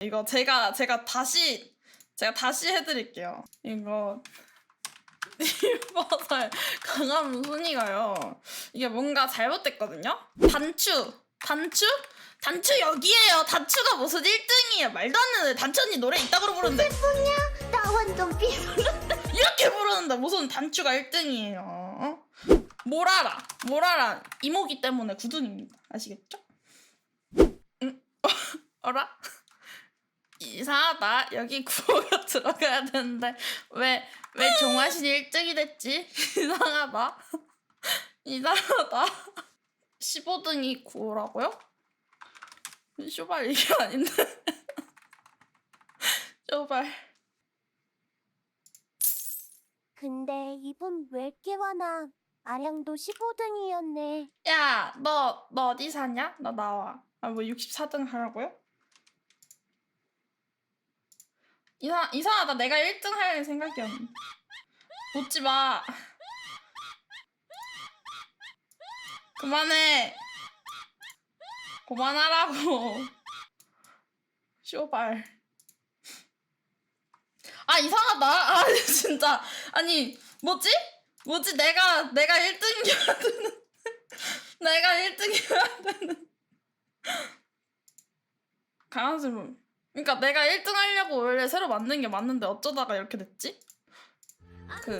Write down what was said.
이거 제가 제가 다시 제가 다시 해드릴게요. 이거 일버살 강한 순이가요. 이게 뭔가 잘못됐거든요. 단추 단추 단추 여기에요. 단추가 무슨 1등이에요. 말도 안 되는 단추 언니 노래 이따구로 부르는데 나 완전 삐. 이렇게 부르는데 무슨 단추가 1등이에요. 어? 뭘 알아? 이모기 때문에 구dun입니다. 아시겠죠? 응? 어라? 이상하다. 여기 구호가 들어가야 되는데 왜, 왜 종아신 1등이 됐지? 이상하다. 이상하다. 15등이 구호라고요? 쇼발 이게 아닌데. 쇼발. 근데 이분 왜 이렇게 많아? 아량도 15등이었네. 야, 너, 너 어디 사냐? 너 나와. 아, 뭐 64등 하라고요? 이상, 이상하다. 내가 1등 할 생각이었는데. 웃지 마. 그만해. 그만하라고. 쇼발. 아, 이상하다. 아, 진짜. 아니, 뭐지? 뭐지? 내가, 내가 1등이어야 되는. 내가 1등이어야 되는. 강한슬. 그러니까 내가 1등 하려고 원래 새로 만든 게 맞는데 어쩌다가 이렇게 됐지? 그